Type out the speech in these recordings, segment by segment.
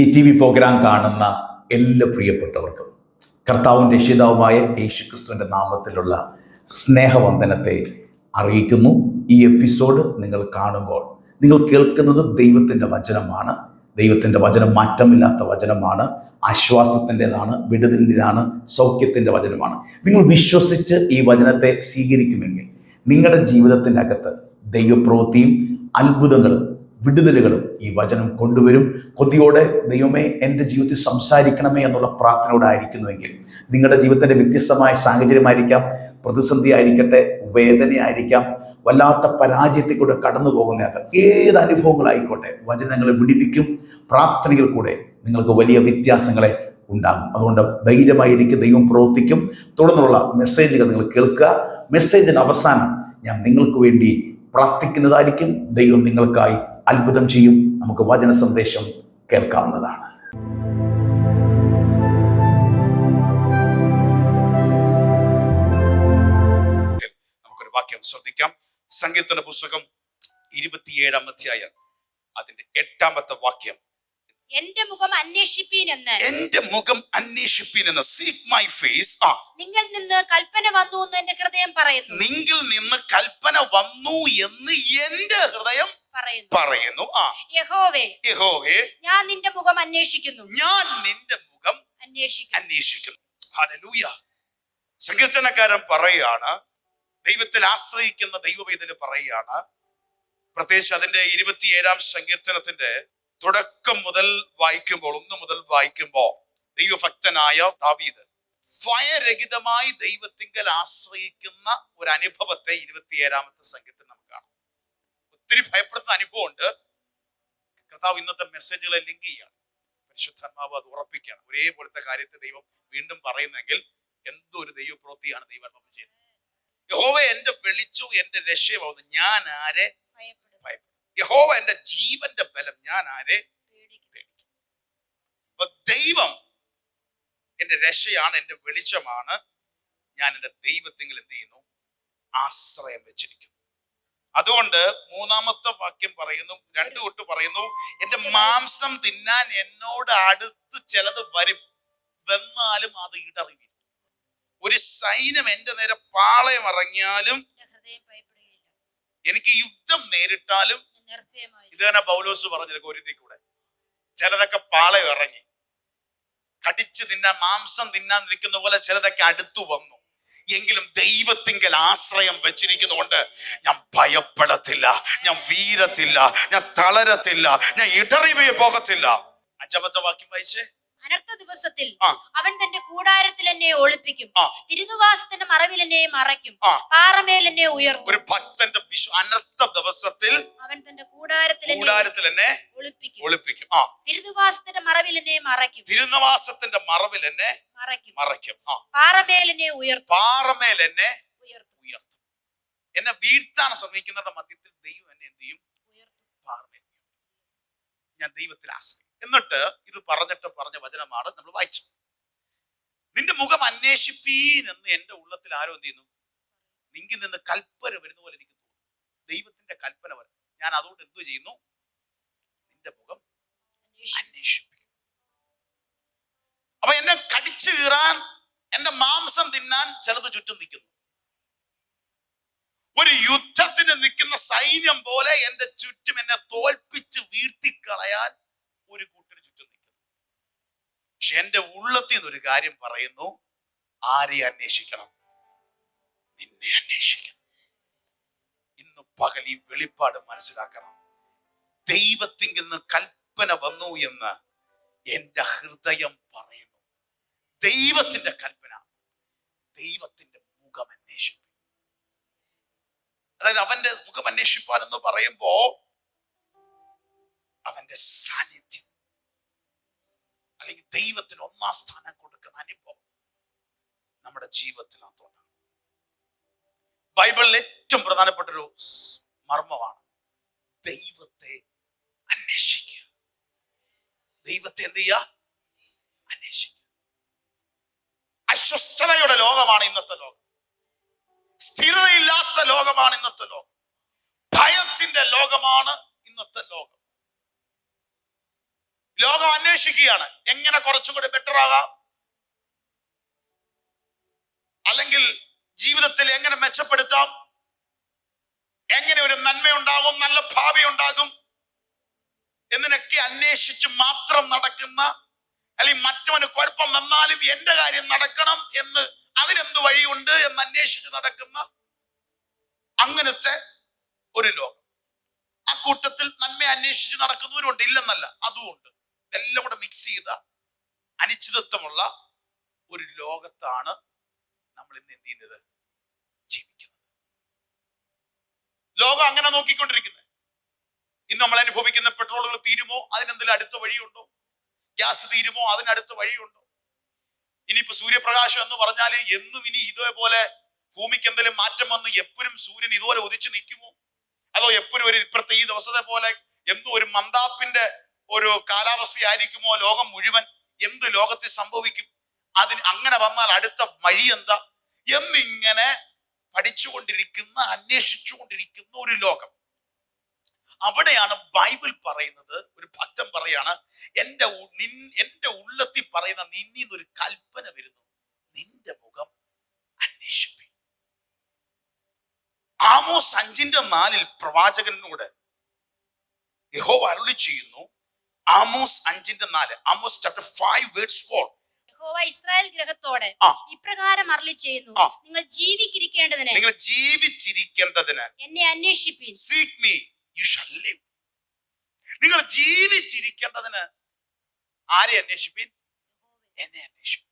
ഈ T V programme കാണുന്ന എല്ലാ പ്രിയപ്പെട്ടവർക്കും കർത്താവും രക്ഷിതാവുമായ യേശു ക്രിസ്തുവിന്റെ നാമത്തിലുള്ള സ്നേഹവന്ദനത്തെ അറിയിക്കുന്നു. ഈ എപ്പിസോഡ് നിങ്ങൾ കാണുമ്പോൾ നിങ്ങൾ കേൾക്കുന്നത് ദൈവത്തിന്റെ വചനമാണ്. ദൈവത്തിന്റെ വചനം മാറ്റമില്ലാത്ത വചനമാണ്. ആശ്വാസത്തിന്റെതാണ് വിടുതലിന്റെതാണ് സൗഖ്യത്തിന്റെ വചനമാണ്. നിങ്ങൾ വിശ്വസിച്ച് ഈ വചനത്തെ സ്വീകരിക്കുമെങ്കിൽ നിങ്ങളുടെ ജീവിതത്തിന്റെ അകത്ത് ദൈവപ്രവൃത്തിയും അത്ഭുതങ്ങളും വിടുതലുകളും ഈ വചനം കൊണ്ടുവരും. കൊതിയോടെ ദൈവമേ എന്റെ ജീവിതത്തിൽ സംസാരിക്കണമേ എന്നുള്ള പ്രാർത്ഥനയോടെ ആയിരിക്കുന്നുവെങ്കിൽ നിങ്ങളുടെ ജീവിതത്തിന്റെ വ്യത്യസ്തമായ സാഹചര്യമായിരിക്കാം പ്രതിസന്ധി ആയിരിക്കട്ടെ വേദനയായിരിക്കാം വല്ലാത്ത പരാജയത്തിൽ കൂടെ കടന്നു പോകുന്നയാകാം ഏത് അനുഭവങ്ങളായിക്കോട്ടെ വചനങ്ങളെ വിടിപ്പിക്കും പ്രാർത്ഥനയിൽ കൂടെ നിങ്ങൾക്ക് വലിയ വ്യത്യാസങ്ങളെ ഉണ്ടാകും. അതുകൊണ്ട് ധൈര്യമായിരിക്കും ദൈവം പ്രവർത്തിക്കും. തുടർന്നുള്ള മെസ്സേജുകൾ നിങ്ങൾ കേൾക്കുക. മെസ്സേജിന് അവസാനം ഞാൻ നിങ്ങൾക്ക് വേണ്ടി പ്രാർത്ഥിക്കുന്നതായിരിക്കും. ദൈവം നിങ്ങൾക്കായി അത്ഭുതം ചെയ്യും. നമുക്ക് വചന സന്ദേശം കേൾക്കാവുന്നതാണ്. നമുക്കൊരു വാക്യം ശ്രദ്ധിക്കാം. സങ്കീർത്തന പുസ്തകം ഇരുപത്തിയേഴാം അധ്യായം. അതിന്റെ എട്ടാമത്തെ വാക്യം. എന്റെ മുഖം അന്വേഷിപ്പീനെന്ന് എന്റെ മുഖം അന്വേഷിപ്പീൻ എന്ന്. സീക്ക് മൈ ഫേസ് ആ. നിങ്ങൾ നിന്ന് കൽപ്പന വന്നു എന്ന് എന്റെ ഹൃദയം പറയുന്നു. നിങ്ങൾ നിന്ന് കൽപ്പന വന്നു എന്ന് എന്റെ ഹൃദയം പറയുന്നു. ആ. യഹോവേ യഹോവേ ഞാൻ നിന്റെ മുഖം അന്വേഷിക്കുന്നു. ഞാൻ നിന്റെ മുഖം അന്വേഷിക്കുന്നു. അന്വേഷിക്കുന്നു. ഹല്ലേലൂയ. സങ്കീർത്തനക്കാരൻ പറയുകയാണ് ദൈവത്തിൽ ആശ്രയിക്കുന്ന ദൈവവേദന പറയുകയാണ്. പ്രത്യേകിച്ച് അതിന്റെ ഇരുപത്തിയേഴാം സങ്കീർത്തനത്തിന്റെ തുടക്കം മുതൽ വായിക്കുമ്പോൾ ഒന്ന് മുതൽ വായിക്കുമ്പോൾ ദൈവഭക്തനായ ദാവീദ് ഭയരഹിതമായി ദൈവത്തിങ്കൽ ആശ്രയിക്കുന്ന ഒരു അനുഭവത്തെ ഇരുപത്തിയേഴാമത്തെ സങ്കീർത്തനം നമുക്ക് കാണാം. ഒത്തിരി ഭയപ്പെടുന്ന അനുഭവമുണ്ട്. കർത്താവ് ഇന്നത്തെ മെസ്സേജുകളെ ലിങ്ക് ചെയ്യാണ്. പരിശുദ്ധാത്മാവ് അത് ഉറപ്പിക്കുകയാണ്. ഒരേപോലത്തെ കാര്യത്തെ ദൈവം വീണ്ടും പറയുന്നെങ്കിൽ എന്തൊരു ദൈവപ്രവൃത്തിയാണ് ദൈവം നമുക്ക് ചെയ്യുന്നത്. യഹോവ എന്റെ വെളിച്ചു എന്റെ രക്ഷയമാവുന്നു. ഞാൻ ആരെ? ഭയപ്പെടും. യഹോവ എന്റെ ജീവന്റെ ബലം. ഞാൻ ആരെ? പേടിക്കും. അപ്പൊ ദൈവം എന്റെ രക്ഷയാണ് എന്റെ വെളിച്ചമാണ്. ഞാൻ എന്റെ ദൈവത്തെങ്കിൽ എന്ത് ചെയ്യുന്നു? ആശ്രയം വെച്ചിരിക്കുന്നു. അതുകൊണ്ട് മൂന്നാമത്തെ വാക്യം പറയുന്നു രണ്ടു തൊട്ട് പറയുന്നു എന്റെ മാംസം തിന്നാൻ എന്നോട് അടുത്ത് ചിലത് വരും. വന്നാലും അത് ഇടറിയില്ല ഒരു സൈന്യം എന്റെ നേരെ പാളയം ഇറങ്ങിയാലും എനിക്ക് യുദ്ധം നേരിട്ടാലും ഇത് തന്നെ പൗലോസ് പറഞ്ഞത് ഒരു കൂടെ ചിലതൊക്കെ പാളയം ഇറങ്ങി. കടിച്ച് തിന്നാൻ മാംസം തിന്നാൻ നിൽക്കുന്ന പോലെ ചിലതൊക്കെ അടുത്തു വന്നു. എങ്കിലും ദൈവത്തിങ്കൽ ആശ്രയം വെച്ചിരിക്കുന്നതുകൊണ്ട് ഞാൻ ഭയപ്പെടത്തില്ല ഞാൻ വീരത്തില്ല ഞാൻ തളരത്തില്ല ഞാൻ ഇടറിവേ പോകത്തില്ല. അഞ്ചാമത്തെ വാക്യം വായിച്ചേ. അനർത്ഥ ദിവസത്തിൽ അവൻ തന്റെ കൂടാരത്തിൽ എന്നെ ഒളിപ്പിക്കും. തിരുനിവാസത്തിന്റെ മറവിൽ എന്നെ മറയ്ക്കും. പാറമേൽ എന്നെ ഉയർത്തും. ഒരു ഭക്തന്റെ അനർത്ഥ ദിവസത്തിൽ അവൻ തന്റെ കൂടാരത്തിൽ കൂടാരത്തിൽ എന്നെ ഒളിപ്പിക്കും. ഒളിപ്പിക്കും. തിരുനിവാസത്തിന്റെ മറവിൽ എന്നെ മറയ്ക്കും. തിരുനിവാസത്തിന്റെ മറവിൽ എന്നെ മറയ്ക്കും. മറയ്ക്കും. പാറമേൽ എന്നെ ഉയർത്തും. പാറമേൽ എന്നെ ഉയർത്തും. ഉയർത്തും. എന്നെ വീഴ്ത്താൻ ശ്രമിക്കുന്നവരുടെ മധ്യത്തിൽ ദൈവം എന്നെ എന്ത് ചെയ്യും? ഉയർത്തും. പാറമേൽ ഞാൻ ദൈവത്തിൽ ആശ്രയിക്കും. എന്നിട്ട് ഇത് പറഞ്ഞിട്ട് പറഞ്ഞ വചനമാണ് നമ്മൾ വായിച്ചത്. നിന്റെ മുഖം അന്വേഷിപ്പീൻ എന്ന് എന്റെ ഉള്ളത്തിൽ ആരോ എന്ത് ചെയ്യുന്നു? നിങ്കിൽ നിന്ന് കൽപ്പന വരുന്ന പോലെ എനിക്ക് തോന്നുന്നു ദൈവത്തിന്റെ കൽപ്പന വരും. ഞാൻ അതുകൊണ്ട് എന്തു ചെയ്യുന്നു? നിന്റെ മുഖം. അന്വേഷിപ്പിക്കും. അപ്പൊ എന്നെ കടിച്ചു കീറാൻ എന്റെ മാംസം തിന്നാൻ ചിലത് ചുറ്റും നിൽക്കുന്നു. ഒരു യുദ്ധത്തിന് നിൽക്കുന്ന സൈന്യം പോലെ എന്റെ ചുറ്റും എന്നെ തോൽപ്പിച്ച് വീഴ്ത്തിക്കളയാൻ ഒരു കൂട്ടിന് ചുറ്റും നിൽക്കുന്നു. പക്ഷെ എന്റെ ഉള്ളത്തിൽ നിന്ന് ഒരു കാര്യം പറയുന്നു ആരെ അന്വേഷിക്കണം? നിന്നെ അന്വേഷിക്കണം. ഇന്ന് പകൽ ഈ വെളിപ്പാട് മനസ്സിലാക്കണം. ദൈവത്തിൽ നിന്ന് കൽപ്പന വന്നു എന്ന് എന്റെ ഹൃദയം പറയുന്നു. ദൈവത്തിന്റെ കൽപ്പന ദൈവത്തിന്റെ മുഖം അന്വേഷിക്കും അതായത് അവന്റെ മുഖം അന്വേഷിപ്പാൻ എന്ന് പറയുമ്പോ അവന്റെ സാന്നിധ്യം അല്ലെങ്കിൽ ദൈവത്തിന് ഒന്നാം സ്ഥാനം കൊടുക്കുന്ന അനുഭവം നമ്മുടെ ജീവിതത്തിനകത്തുണ്ട് ബൈബിളിൽ ഏറ്റവും പ്രധാനപ്പെട്ട ഒരു മർമ്മമാണ് ദൈവത്തെ അന്വേഷിക്കുക. ദൈവത്തെ എന്ത് ചെയ്യുക? അന്വേഷിക്കുക. അസ്വസ്ഥതയുടെ ലോകമാണ് ഇന്നത്തെ ലോകം. സ്ഥിരതയില്ലാത്ത ലോകമാണ് ഇന്നത്തെ ലോകം. ഭയത്തിന്റെ ലോകമാണ് ഇന്നത്തെ ലോകം. ലോകം അന്വേഷിക്കുകയാണ്. എങ്ങനെ കുറച്ചുകൂടി ബെറ്റർ ആകാം? അല്ലെങ്കിൽ ജീവിതത്തിൽ എങ്ങനെ മെച്ചപ്പെടുത്താം? എങ്ങനെ ഒരു നന്മയുണ്ടാകും? നല്ല ഭാവി ഉണ്ടാകും? എന്നതിനൊക്കെ അന്വേഷിച്ച് മാത്രം നടക്കുന്ന അല്ലെങ്കിൽ മറ്റവന് കുഴപ്പം വന്നാലും എന്റെ കാര്യം നടക്കണം എന്ന് അതിനെന്ത് വഴിയുണ്ട് എന്ന് അന്വേഷിച്ച് നടക്കുന്ന അങ്ങനത്തെ ഒരു ലോകം. ആ കൂട്ടത്തിൽ നന്മ അന്വേഷിച്ച് നടക്കുന്നവരുണ്ട് ഇല്ലെന്നല്ല അതുമുണ്ട്. എല്ലാം കൂടെ മിക്സ് ചെയ്ത അനിശ്ചിതത്വമുള്ള ഒരു ലോകത്താണ് നമ്മൾ ഇന്ന് എന്ത് ചെയ്യുന്നത്? ജീവിക്കുന്നത്. ലോകം അങ്ങനെ നോക്കിക്കൊണ്ടിരിക്കുന്നത്. ഇന്ന് നമ്മൾ അനുഭവിക്കുന്ന പെട്രോളുകൾ തീരുമോ? അതിനെന്തെങ്കിലും അടുത്ത വഴിയുണ്ടോ? ഗ്യാസ് തീരുമോ? അതിനടുത്ത വഴിയുണ്ടോ? ഇനിയിപ്പോ സൂര്യപ്രകാശം എന്ന് പറഞ്ഞാൽ എന്നും ഇനി ഇതേപോലെ ഭൂമിക്ക് എന്തെങ്കിലും മാറ്റം വന്ന് എപ്പോഴും സൂര്യൻ ഇതുപോലെ ഉദിച്ചു നിൽക്കുമോ? അതോ എപ്പോഴും ഒരു ഇപ്പുറത്തെ ഈ ദിവസത്തെ പോലെ എന്തോ ഒരു മന്ദാപ്പിന്റെ ഒരു കാലാവസ്ഥയായിരിക്കുമോ? ലോകം മുഴുവൻ എന്ത് ലോകത്തിൽ സംഭവിക്കും? അതിന് അങ്ങനെ വന്നാൽ അടുത്ത വഴി എന്താ? എന്നിങ്ങനെ പഠിച്ചുകൊണ്ടിരിക്കുന്ന അന്വേഷിച്ചുകൊണ്ടിരിക്കുന്ന ഒരു ലോകം. അവിടെയാണ് ബൈബിൾ പറയുന്നത്. ഒരു ഭക്തൻ പറയാണ് എന്റെ നിൻ എന്റെ ഉള്ളത്തിൽ പറയുന്ന നിന്നിൽ നിന്നൊരു കൽപ്പന വരുന്നു. നിന്റെ മുഖം അന്വേഷിപ്പി ആമോസ് അഞ്ചിന്റെ നാലിൽ പ്രവാചകനോട് യഹോ അരുളി ചെയ്യുന്നു ആമോസ് അഞ്ചിന്റെ നാല്. Amos chapter five words four യഹോവ ഇസ്രായേൽ ഗ്രഹത്തോട് ഇപ്രകാരം അരളി ചെയ്യുന്നു. നിങ്ങൾ ജീവിക്കിരിക്കേണ്ടതിന് നിങ്ങൾ ജീവിച്ചിരിക്കേണ്ടതിന് എന്നെ അന്വേഷിപ്പിൻ. Seek me you shall live നിങ്ങൾ ജീവിച്ചിരിക്കേണ്ടതിന് ആരെ അന്വേഷിപ്പിൻ? എന്നെ അന്വേഷിപ്പിൻ.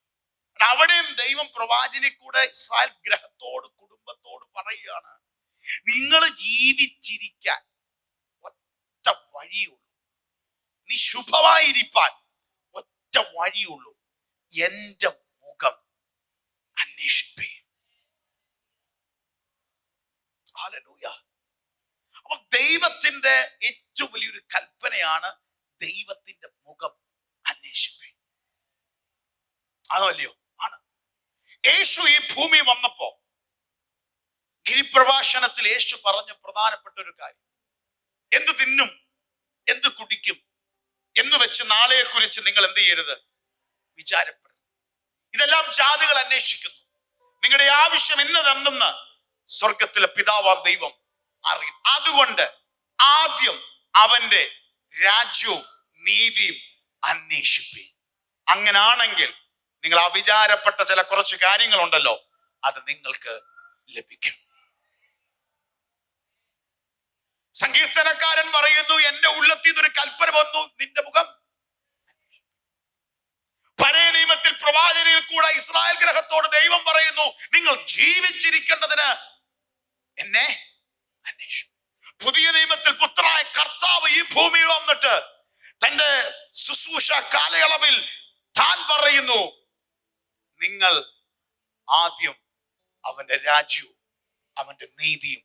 അവിടെയും ദൈവം പ്രവാചനെ കൂടെ ഇസ്രായേൽ ഗ്രഹത്തോട് കുടുംബത്തോട് പറയുകയാണ് നിങ്ങൾ ജീവിച്ചിരിക്കാൻ ഒറ്റ വഴിയുള്ളൂ നീ ശുഭമായിരിക്കാൻ ഒറ്റ വഴിയുള്ളൂ. എന്റെ മുഖം അന്വേഷിപ്പേ. അപ്പൊ ദൈവത്തിന്റെ ഏറ്റവും വലിയൊരു കൽപ്പനയാണ് ദൈവത്തിന്റെ മുഖം അന്വേഷിപ്പേ. അതല്ലയോ ആണ്. യേശു ഈ ഭൂമി വന്നപ്പോ ഗിരിപ്രഭാഷണത്തിൽ യേശു പറഞ്ഞ പ്രധാനപ്പെട്ട ഒരു കാര്യം. എന്ത് തിന്നും എന്ത് കുടിക്കും എന്ന് വെച്ച് നാളെയെ കുറിച്ച് നിങ്ങൾ എന്ത് ചെയ്യരുത്? വിചാരപ്പെടരുത്. ഇതെല്ലാം ജാതികൾ അന്വേഷിക്കുന്നു. നിങ്ങളുടെ ആവശ്യം എന്നതെന്തെന്ന് സ്വർഗത്തിലെ പിതാവാം ദൈവം അറിയും. അതുകൊണ്ട് ആദ്യം അവന്റെ രാജ്യവും നീതിയും അന്വേഷിപ്പി. അങ്ങനാണെങ്കിൽ നിങ്ങൾ അവിചാരപ്പെട്ട ചില കുറച്ച് കാര്യങ്ങളുണ്ടല്ലോ അത് നിങ്ങൾക്ക് ലഭിക്കും. സങ്കീർത്തനക്കാരൻ പറയുന്നു എന്റെ ഉള്ളത്തിൽ നിന്നൊരു കൽപ്പന വന്നു നിന്റെ മുഖം. പഴയ നിയമത്തിൽ പ്രവാചനയിൽ കൂടെ ഇസ്രായേൽ ഗ്രഹത്തോട് ദൈവം പറയുന്നു നിങ്ങൾ ജീവിച്ചിരിക്കേണ്ടതിന് എന്നെ പുതിയ നിയമത്തിൽ പുത്രനായ കർത്താവ് ഈ ഭൂമിയിൽ വന്നിട്ട് തന്റെ ശുശ്രൂഷ കാലയളവിൽ താൻ പറയുന്നു നിങ്ങൾ ആദ്യം അവന്റെ രാജ്യവും അവന്റെ നീതിയും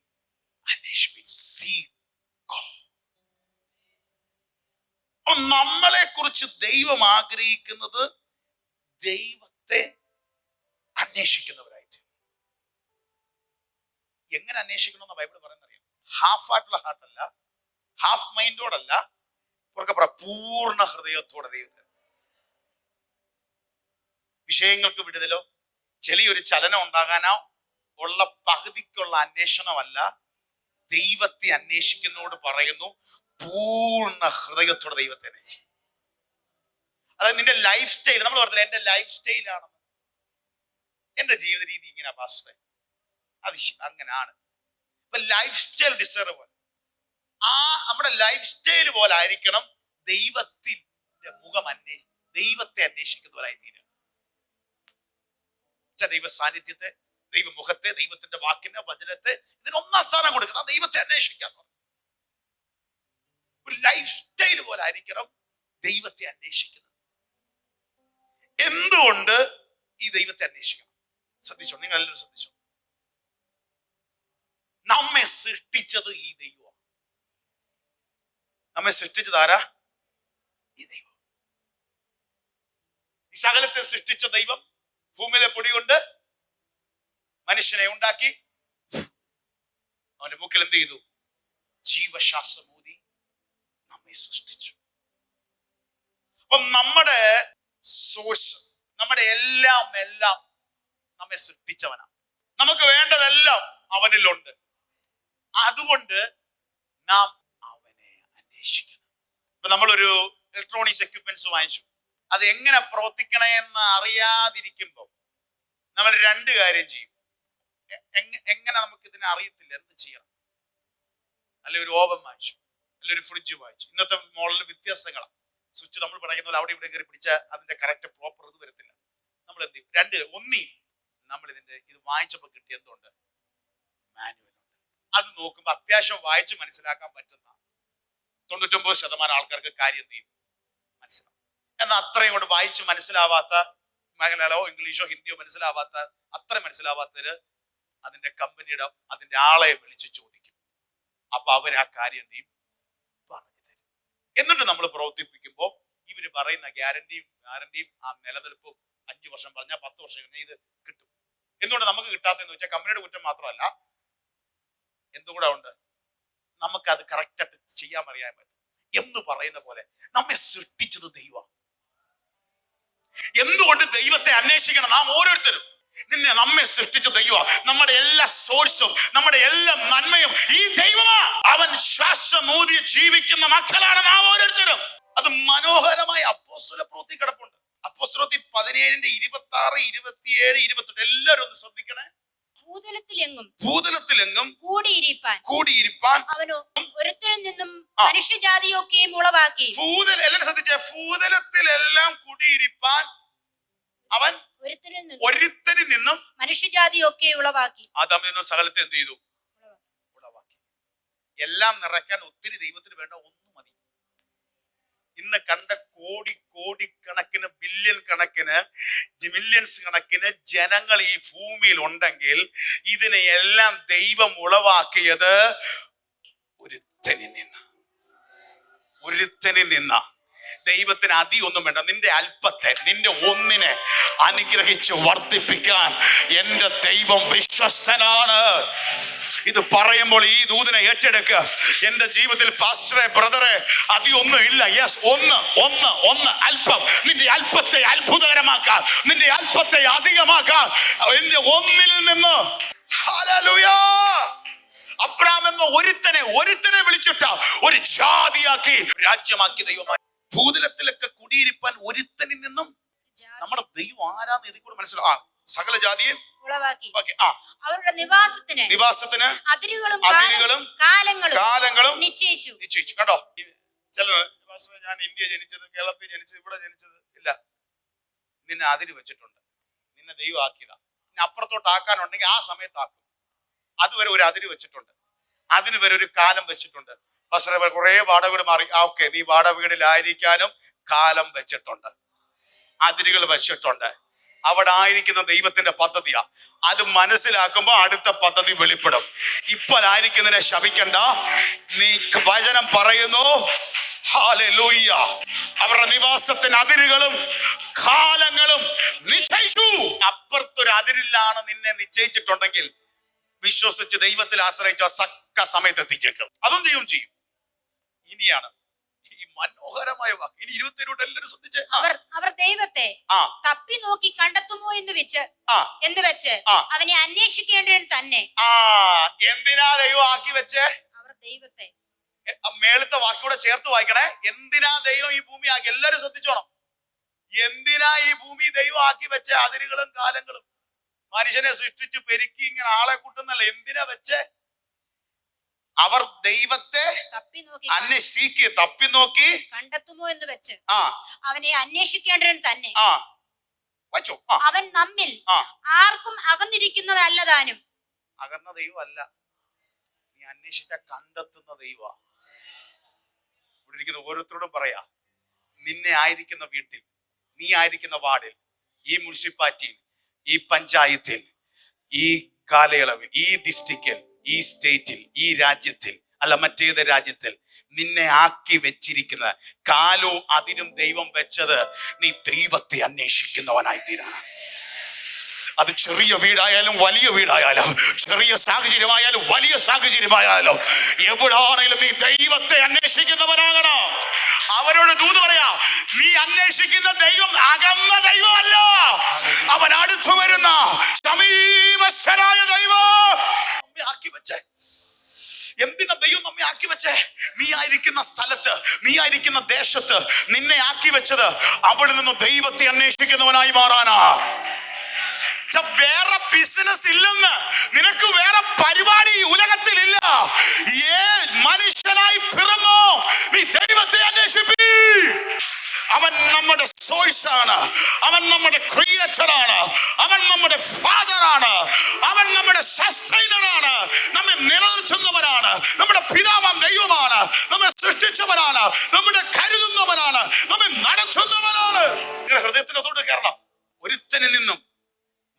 അന്വേഷിപ്പിൻ. Seek God. അപ്പൊ നമ്മളെ കുറിച്ച് ദൈവം ആഗ്രഹിക്കുന്നത് ദൈവത്തെ അന്വേഷിക്കുന്നവരായിട്ട്. എങ്ങനെ അന്വേഷിക്കണമെന്ന് ബൈബിൾ പറയുന്നത് അറിയാം ഹാഫ് ആയിട്ടുള്ള ഹാർട്ടല്ല ഹാഫ് മൈൻഡോടല്ല ഇവർക്ക് പറ പൂർണ ഹൃദയത്തോടെ ദൈവത്തെ. വിഷയങ്ങൾക്ക് വിടുതലോ ചെറിയൊരു ചലനം ഉണ്ടാകാനോ ഉള്ള പകുതിക്കുള്ള അന്വേഷണമല്ല ദൈവത്തെ അന്വേഷിക്കുന്നോട് പറയുന്നു. പൂർണ ഹൃദയത്തോടെ ദൈവത്തെ അതായത് നിന്റെ ലൈഫ് സ്റ്റൈൽ നമ്മൾ പറഞ്ഞില്ല എന്റെ ലൈഫ് സ്റ്റൈലാണ് എന്റെ ജീവിത രീതി ഇങ്ങനെ പാസ്റ്റർ അത് അങ്ങനാണ്. ഇപ്പൊ ലൈഫ് സ്റ്റൈൽ ഡിസർവ് ആ നമ്മുടെ ലൈഫ് സ്റ്റൈൽ പോലെ ആയിരിക്കണം ദൈവത്തിന്റെ മുഖം അന്വേ ദൈവത്തെ അന്വേഷിക്കുന്നവരായി തീരുക ദൈവ സാന്നിധ്യത്തെ ദൈവമുഖത്തെ ദൈവത്തിന്റെ വാക്കിന്റെ വചനത്തെ ഇതിന് ഒന്നാം സ്ഥാനം കൊടുക്കുക. ദൈവത്തെ ദൈവത്തെ അന്വേഷിക്കാൻ ഒരു ലൈഫ് സ്റ്റൈൽ പോലെ ആയിരിക്കണം ദൈവത്തെ അന്വേഷിക്കുന്നത്. എന്തുകൊണ്ട് ഈ ദൈവത്തെ അന്വേഷിക്കണം? ശ്രദ്ധിച്ചോ നിങ്ങൾ എല്ലാവരും ശ്രദ്ധിച്ചോ? നമ്മെ സൃഷ്ടിച്ചത് ഈ ദൈവമാണ് നമ്മെ സൃഷ്ടിച്ചത് ആരാ? ഈ ദൈവം. ഈ സകലത്തെ സൃഷ്ടിച്ച ദൈവം ഭൂമിയിലെ പൊടി കൊണ്ട് മനുഷ്യനെ ഉണ്ടാക്കി. അവന്റെ മുക്കിൽ എന്ത് ചെയ്തു? ജീവശ്വാസമൂതി നമ്മെ സൃഷ്ടിച്ചു അപ്പൊ നമ്മുടെ സോഴ്സ് നമ്മുടെ എല്ലാം എല്ലാം നമ്മെ സൃഷ്ടിച്ചവനാണ്. നമുക്ക് വേണ്ടതെല്ലാം അവനിലുണ്ട്. അതുകൊണ്ട് നാം അവനെ അന്വേഷിക്കണം. ഇപ്പൊ നമ്മളൊരു ഇലക്ട്രോണിക്സ് എക്യുപ്മെന്റ്സ് വാങ്ങിച്ചു. അത് എങ്ങനെ പ്രവർത്തിക്കണമെന്ന് അറിയാതിരിക്കുമ്പോൾ നമ്മൾ രണ്ട് കാര്യം ചെയ്യും. എങ്ങ- എങ്ങനെ നമുക്ക് ഇതിനെ അറിയത്തില്ല എന്ത് ചെയ്യണം? അല്ലെ ഒരു ഓവൻ വാങ്ങിച്ചു അല്ലെ ഒരു ഫ്രിഡ്ജ് വാങ്ങിച്ചു. ഇന്നത്തെ മോഡൽ വ്യത്യാസങ്ങളാണ്. സ്വിച്ച് നമ്മൾ പറയുന്ന അവിടെ ഇവിടെ കയറി പിടിച്ച അതിന്റെ കറക്റ്റ് പ്രോപ്പർ ഇത് വരത്തില്ല. നമ്മൾ എന്ത് ചെയ്യും? രണ്ട് ഒന്നി. നമ്മൾ ഇതിന്റെ ഇത് വാങ്ങിച്ചപ്പോൾ കിട്ടിയ എന്തുണ്ട്? മാനുവൽ അത് നോക്കുമ്പോൾ അത്യാവശ്യം വായിച്ച് മനസ്സിലാക്കാൻ പറ്റുന്ന തൊണ്ണൂറ്റൊമ്പത് ശതമാനം ആൾക്കാർക്ക് കാര്യം എന്ത് ചെയ്യും? മനസ്സിലാവും. എന്നാൽ അത്രയും കൊണ്ട് വായിച്ച് മനസ്സിലാവാത്ത മലയാളമോ ഇംഗ്ലീഷോ ഹിന്ദിയോ മനസ്സിലാവാത്ത അത്ര മനസ്സിലാവാത്തവര് അതിന്റെ കമ്പനിയുടെ അതിന്റെ ആളെ വിളിച്ച് ചോദിക്കും. അപ്പൊ അവർ ആ കാര്യം എന്ത് ചെയ്യും? പറഞ്ഞു എന്നിട്ട് നമ്മൾ പ്രവർത്തിപ്പിക്കുമ്പോൾ ഇവർ പറയുന്ന ഗ്യാരണ്ടിയും ഗ്യാരണ്ടിയും ആ നിലനിൽപ്പും അഞ്ചു വർഷം പറഞ്ഞാൽ പത്ത് വർഷം കഴിഞ്ഞാൽ ഇത് കിട്ടും. എന്തുകൊണ്ട് നമുക്ക് കിട്ടാത്തെന്ന് വെച്ചാൽ കമ്പനിയുടെ കുറ്റം മാത്രമല്ല എന്തുകൂടെ ഉണ്ട്? നമുക്ക് അത് കറക്റ്റായിട്ട് ചെയ്യാൻ അറിയാൻ പറ്റും. എന്ന് പറയുന്ന പോലെ നമ്മെ സൃഷ്ടിച്ചത് ദൈവം. എന്തുകൊണ്ട് ദൈവത്തെ അന്വേഷിക്കണം? നാം ഓരോരുത്തരും. നിന്നെ നമ്മെ സൃഷ്ടിച്ച ദൈവം നമ്മുടെ എല്ലാ സോഴ്സും നമ്മുടെ എല്ലാ നന്മയും ഈ ദൈവമാണ് അവൻ ശ്വാസമൂതി ജീവിക്കുന്ന മക്കളാണ് നാം ഓരോരുത്തരും. അത് മനോഹരമായ അപ്പോസ്വല പ്രവൃത്തി കിടപ്പുണ്ട്. അപ്പോസ്വലത്തി പതിനേഴിന്റെ ഇരുപത്തി ആറ് ഇരുപത്തിയേഴ് ഇരുപത്തെട്ട് എല്ലാവരും ഒന്ന് ശ്രദ്ധിക്കണേ. ഭൂതലത്തിലെങ്ങും ഭൂതലത്തിലെങ്ങും കൂടിയിരിപ്പാൻ കൂടിയിരിപ്പാൻ അവനോ ഒരുത്തിൽ നിന്നും. മനുഷ്യജാതിയൊക്കെയും ഉളവാക്കി ഭൂതൽ എല്ലാവരും ശ്രദ്ധിച്ചേ. ഭൂതലത്തിലെല്ലാം കൂടിയിരിപ്പാൻ അവൻ ഒരുത്തിൽ നിന്നും നിന്നും മനുഷ്യജാതിയൊക്കെ ഉളവാക്കി. ആദാമിൽ നിന്നും സകലത്തെ എന്ത് ചെയ്തു? ഉളവാക്കി. എല്ലാം നിറയ്ക്കാൻ ഒത്തിരി ദൈവത്തിന് വേണ്ട ഒന്നും മതി. ഇന്ന് കണ്ട കോടി കോടി കണക്കിന് ബില്യൺ കണക്കിന് മില്യൺസ് കണക്കിന് ജനങ്ങൾ ഈ ഭൂമിയിൽ ഉണ്ടെങ്കിൽ ഇതിനെ എല്ലാം ദൈവം ഉളവാക്കിയത് ഒരുത്തനിൽ നിന്ന്. ഒരുത്തനിൽ നിന്ന. ദൈവത്തിന് അതി ഒന്നും വേണ്ട. നിന്റെ അല്പത്തെ നിന്റെ ഒന്നിനെ അനുഗ്രഹിച്ച് വർദ്ധിപ്പിക്കാൻ എന്റെ ദൈവം വിശ്വസ്തനാണ്. ഇത് പറയുമ്പോൾ ഈ ദൂതിനെ ഏറ്റെടുക്കുക എന്റെ ജീവിതത്തിൽ പാസ്റ്ററെ ബ്രദറെ അധിയൊന്നും ഇല്ല. യെസ് ഒന്ന് ഒന്ന് ഒന്ന് അല്പം. നിന്റെ അല്പത്തെ അത്ഭുതകരമാക്കാൻ നിന്റെ അല്പത്തെ അധികമാക്കാൻ എന്റെ ഒന്നിൽ നിന്ന്. ഹല്ലേലൂയാ അബ്രാം എന്ന ഒരുത്തനെ ഒരുത്തനെ വിളിച്ചിട്ട ഒരു ജാതിയാക്കി രാജ്യമാക്കി ദൈവമായി ഭൂതലത്തിലൊക്കെ കുടിയിരിപ്പാൻ ഒരുത്തനിൽ നിന്നും നമ്മുടെ ദൈവം ആരാന്ന് ഇതിൽ കൂടെ മനസ്സിലാവും ആ സകല ജാതിയും അവരുടെ നിവാസത്തിന് നിവാസത്തിന് അതിരുകളും അതിരുകളും കാലങ്ങളും കാലങ്ങളും നിശ്ചയിച്ചു. നിശ്ചയിച്ചു. കേട്ടോ ചില ഞാൻ ഇന്ത്യ ജനിച്ചത് കേരളത്തിൽ ജനിച്ചത് ഇവിടെ ജനിച്ചത് ഇല്ല. നിന്നെ അതിര് വെച്ചിട്ടുണ്ട്. നിന്നെ ദൈവം ആക്കിയതാ. നിന്നെ അപ്പുറത്തോട്ട് ആക്കാനുണ്ടെങ്കിൽ ആ സമയത്ത് ആക്കും. അതുവരെ ഒരു അതിര് വെച്ചിട്ടുണ്ട്. അതിന് വരെ ഒരു കാലം വെച്ചിട്ടുണ്ട്. പക്ഷേ കുറെ വാടക വീട് മാറി. ആ ഓക്കെ നീ വാടക വീടിലായിരിക്കാനും കാലം വെച്ചിട്ടുണ്ട്. അതിരുകൾ വെച്ചിട്ടുണ്ട്. അവിടെ ആയിരിക്കുന്ന ദൈവത്തിന്റെ പദ്ധതിയാ. അത് മനസ്സിലാക്കുമ്പോ അടുത്ത പദ്ധതി വെളിപ്പെടും. ഇപ്പോഴായിരിക്കുന്നതിനെ ശപിക്കണ്ട. നീ വചനം പറയുന്നു. ഹാലൂയ്യ അവരുടെ നിവാസത്തിന് അതിരുകളും കാലങ്ങളും നിശ്ചയിച്ചു. അപ്പുറത്തൊരു അതിരിലാണ് നിന്നെ നിശ്ചയിച്ചിട്ടുണ്ടെങ്കിൽ വിശ്വസിച്ച് ദൈവത്തിൽ ആശ്രയിച്ച സക്ക സമയത്ത് എത്തിച്ചേക്കും. അതും ദൈവം ചെയ്യും. ഇനിയാണ്. ഈ മനോഹരമായ വാക്ക്. ഇനി ഇരുപത്തിയേഴോട്ട് എല്ലാവരും ശ്രദ്ധിച്ച്. അവർ അവർ ദൈവത്തെ തപ്പി നോക്കി കണ്ടെത്തുമോ എന്ന് വെച്ച് എന്ന് വെച്ച് അവനെ അന്വേഷിക്കേണ്ടവൻ തന്നെ. ആ. എന്തിനാ ദൈവം ആക്കി വെച്ചേ? അവർ ദൈവത്തെ മേളത്തെ വാക്കിലൂടെ ചേർത്ത് വായിക്കണേ. എന്തിനാ ദൈവം ഈ ഭൂമി ആക്കി? എല്ലാരും ശ്രദ്ധിച്ചോണം. എന്തിനാ ഈ ഭൂമി ദൈവം ആക്കി വെച്ച അതിരുകളും കാലങ്ങളും? മനുഷ്യനെ സൃഷ്ടിച്ചു പെരുക്കി ഇങ്ങനെ ആളെ കൂട്ടുന്നല്ല എന്തിനാ വെച്ചേ? അവർ ദൈവത്തെ തപ്പി നോക്കി അന്വേഷിക്ക് തപ്പി നോക്കി കണ്ടെത്തുമോ എന്ന് വെച്ച് ആ. അവനെ അന്വേഷിക്കേണ്ടവൻ തന്നെ. ആ. വച്ചോ. അവൻ നമ്മിൽ ആർക്കും അകന്നിരിക്കുന്നതല്ല താനും. അകന്ന ദൈവമല്ല. നീ അന്വേഷിച്ച കണ്ടെത്തുന്ന ദൈവ ഇവിടെ ഇരിക്കുന്ന ഓരോരുത്തരോടും പറയാ നിന്നെ ആയിരിക്കുന്ന വീട്ടിൽ നീ ആയിരിക്കുന്ന വാർഡിൽ ഈ മുനിസിപ്പാലിറ്റിയിൽ ഈ പഞ്ചായത്തിൽ ഈ കാലയളവിൽ ഈ ഡിസ്ട്രിക്റ്റിൽ ഈ സ്റ്റേറ്റിൽ ഈ രാജ്യത്തിൽ അല്ല മറ്റേത് രാജ്യത്തിൽ നിന്നെ ആക്കി വെച്ചിരിക്കുന്ന കാലോ അതിനും ദൈവം വെച്ചത് നീ ദൈവത്തെ അന്വേഷിക്കുന്നവനായി തീരാണ് അത് ചെറിയ വീടായാലും വലിയ വീടായാലും ചെറിയ സാഹചര്യമായാലും വലിയ സാഹചര്യമായാലും എവിടാണെങ്കിലും നീ ദൈവത്തെ അന്വേഷിക്കുന്നവനാകണം. അവരോട് ദൂത് പറയാ നീ അന്വേഷിക്കുന്ന ദൈവം അകന്ന ദൈവമല്ല. അവൻ അടുത്തു വരുന്ന സമീപസ്ഥനായ ദൈവം. നമ്മെ ആക്കി വെച്ചേ. എന്തിനാ ദൈവം നമ്മെ ആക്കി വെച്ചേ? നീ ആയിരിക്കുന്ന സ്ഥലത്ത് നീ ആയിരിക്കുന്ന ദേശത്ത് നിന്നെ ആക്കി വെച്ചത് അവിടെ നിന്ന് ദൈവത്തെ അന്വേഷിക്കുന്നവനായി മാറാനാ. വേറെ ബിസിനസ് ഇല്ലെന്ന്. നിനക്ക് വേറെ പരിപാടി ഈ ഉലകത്തിലില്ല ഏ മനുഷ്യനായി പിറന്നോ നീ ദൈവത്തെ അന്വേഷിപ്പി അവൻ നമ്മുടെ സോഴ്സ് ആണ് അവൻ നമ്മുടെ ക്രിയേറ്റർ ആണ് അവൻ നമ്മുടെ ഫാദർ ആണ് അവൻ നമ്മുടെ സസ്റ്റൈനർ ആണ് നമ്മെ നിലനിർത്തുന്നവരാണ്. നമ്മുടെ പിതാവാം ദൈവമാണ്. നമ്മെ സൃഷ്ടിച്ചവരാണ്. നമ്മുടെ കരുതുന്നവരാണ്. നമ്മെ നടത്തുന്നവരാണ്. നിങ്ങളുടെ ഹൃദയത്തിനകത്തോട്ട് കയറണം. ഒരുത്തനിൽ നിന്നും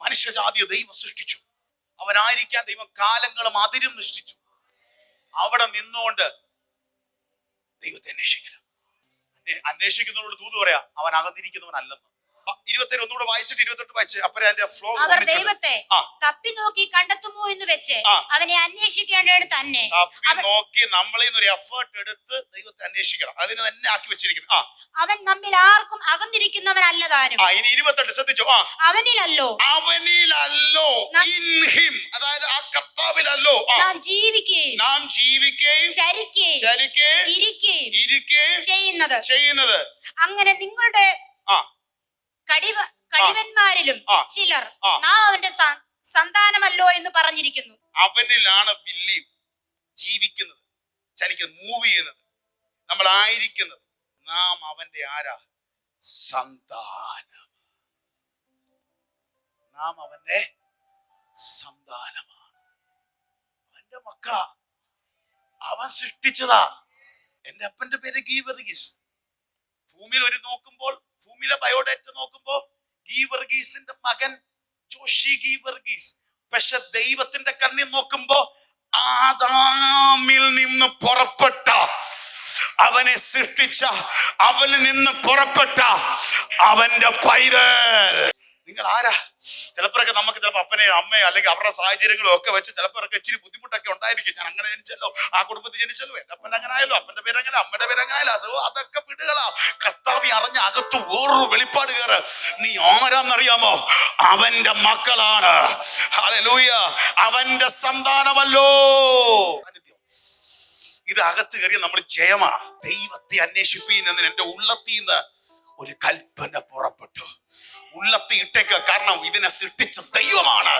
മനുഷ്യജാതിയെ ദൈവം സൃഷ്ടിച്ചു. അവനായിരിക്കാൻ ദൈവം കാലങ്ങളും അതിരും സൃഷ്ടിച്ചു. അവിടെ നിന്നുകൊണ്ട് ദൈവത്തെ അന്വേഷിക്കണം. അന്വേ- അന്വേഷിക്കുന്നവരോട് ദൂത് പറയാ അവൻ അകന്നിരിക്കുന്നവനല്ലെന്ന്. ഇരുപത്തേഴ് ഒന്നുകൂടെ വായിച്ചിട്ട് ഇരുപത്തെട്ട് വായിച്ച് അപ്പഴേ അതിന്റെ ഫ്ലോ അവർ ദൈവത്തെ തപ്പി നോക്കി കണ്ടെത്തുമോ എന്ന് വെച്ച് അവനെ അന്വേഷിക്കേണ്ടത് തന്നെ. തപ്പി നോക്കി നമ്മളിൽ ഒരു എഫേർട്ട് എടുത്ത് ദൈവത്തെ അന്വേഷിക്കണം. അതിന് തന്നെ ആക്കി വെച്ചിരിക്കുന്നു. ആ. അവൻ നമ്മിൽ ആർക്കും അകന്നിരിക്കുന്നവനല്ലതാനും ആ ഇനി ഇരുപത്തെട്ട് ശ്രദ്ധിച്ചോ? ആ. അവനിലല്ലോ. അവനിലല്ലോ. In him. അതായത് ആ കർത്താവിലല്ലോ. നാം ജീവിക്കുകയും നാം ജീവിക്കുകയും ചരിക്കുകയും ചരിക്കുകയും ഇരിക്കുകയും ഇരിക്കുകയും ചെയ്യുന്നത്. ചെയ്യുന്നത്. അങ്ങനെ നിങ്ങളുടെ ആ. കടിവ കടിവന്മാരിലും ചിലർ. നാം അവന്റെ സന്താനമല്ലോ എന്ന് പറഞ്ഞിരിക്കുന്നു. അവനിലാണ് ബില്ലീവ് ജീവിക്കുന്നത് ചലിക്കുന്നത് മൂവ് ചെയ്യുന്നത്. നമ്മൾ ആയിരിക്കുന്നത് നാം അവന്റെ ആരാ? സന്താനം. നാം അവന്റെ സന്താനമാണ്. അവന്റെ മക്കളാ. അവൻ സൃഷ്ടിച്ചതാ. എന്റെ അപ്പന്റെ പേര് ഗീവർഗീസ്. ഭൂമിയിൽ ഒരു നോക്കുമ്പോൾ ഭൂമിയിലെ ബയോഡേറ്റ നോക്കുമ്പോൾ ഗീവർഗീസിന്റെ മകൻ ജോഷി ഗീവർഗീസ്. പക്ഷെ ദൈവത്തിന്റെ കണ്ണിൽ നോക്കുമ്പോ ആദാമിൽ നിന്ന് പുറപ്പെട്ട അവനെ സൃഷ്ടിച്ച അവനിൽ നിന്ന് പുറപ്പെട്ട അവന്റെ പൈതൽ. നിങ്ങൾ ആരാ? ചിലപ്പോഴൊക്കെ നമുക്ക് ചിലപ്പോൾ അപ്പനെയോ അമ്മയോ അല്ലെങ്കിൽ അവരുടെ സാഹചര്യങ്ങളും ഒക്കെ വെച്ച് ചിലപ്പോഴൊക്കെ ഇച്ചിരി ബുദ്ധിമുട്ടൊക്കെ ഉണ്ടായിരിക്കും. ഞാൻ അങ്ങനെ ജനിച്ചല്ലോ. ആ കുടുംബത്തിൽ ജനിച്ചല്ലോ. എന്റെ അപ്പൻ അങ്ങനെ ആയല്ലോ അപ്പന്റെ പേര് അങ്ങനെ അമ്മയുടെ പേര് അങ്ങനെ ആയല്ലോ അസോ അതൊക്കെ വിടുകളാ. കർത്താവി അറിഞ്ഞ അകത്ത് വേറൊരു വെളിപ്പാട് കയറ്. നീ ആരാന്നറിയാമോ? അവന്റെ മക്കളാണ്. അവന്റെ സന്താനമല്ലോ. ഇത് അകത്ത് കയറിയ നമ്മൾ ജയമാ. ദൈവത്തെ അന്വേഷിപ്പീൻ എന്നതിന് എന്റെ ഉള്ളത്തിൽ നിന്ന് ഒരു കൽപ്പന പുറപ്പെട്ടു. ഉള്ളത്തി ഇട്ടേക്ക് കാരണം ഇതിനെ സൃഷ്ടിച്ച ദൈവമാണ്.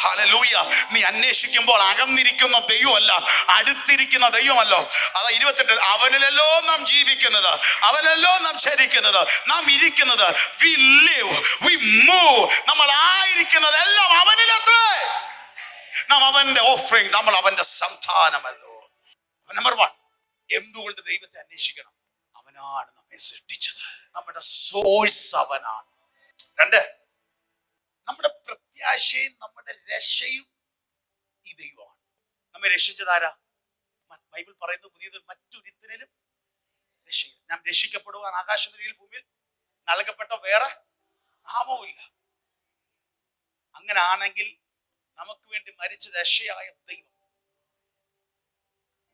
ഹലലൂയ നീ അന്വേഷിക്കുമ്പോൾ അകന്നിരിക്കുന്ന ദൈവമല്ല അടുത്തിരിക്കുന്ന ദൈവമല്ലോ. അതാ ഇരുപത്തെട്ട് അവനിലല്ലോ നാം ജീവിക്കുന്നത് അവനല്ലോ നാം ചരിക്കുന്നത് നാം ഇരിക്കുന്നത്. വി ലിവ് വി മൂവ് നമ്മൾ ആയിരിക്കുന്നതെല്ലാം അവനിലത്രേ. നാം അവന്റെ ഓഫറിങ് നമ്മൾ അവന്റെ സന്താനമല്ലോ. നമ്പർ വൺ എന്തുകൊണ്ട് ദൈവത്തെ അന്വേഷിക്കണം? അവനാണ് നമ്മെ സൃഷ്ടിച്ചത്. നമ്മുടെ സോഴ്സ് അവനാണ്. രണ്ട് നമ്മുടെ പ്രത്യാശയും നമ്മുടെ രക്ഷയും ഈ ദൈവമാണ്. നമ്മെ രക്ഷിച്ചതാരാ ബൈബിൾ പറയുന്നത് പുതിയത് മറ്റൊരുത്തരിലും രക്ഷിക്കും നാം രക്ഷിക്കപ്പെടുവാൻ ആകാശനിരയിൽ ഭൂമിയിൽ നൽകപ്പെട്ട വേറെ നാമവുമില്ല. അങ്ങനെ ആണെങ്കിൽ നമുക്ക് വേണ്ടി മരിച്ച രക്ഷയായ ദൈവം.